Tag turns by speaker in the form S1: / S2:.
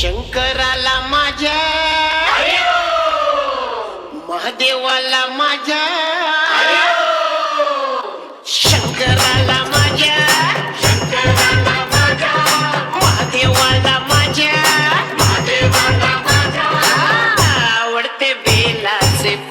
S1: शंकराला माझ्या. महादेवाला माझ्या. शंकराला माझ्या.
S2: शंकराला माझ्या
S1: महादेवाला माझ्या
S2: महादेवाला माझ्या.
S1: आवडते बेलाचे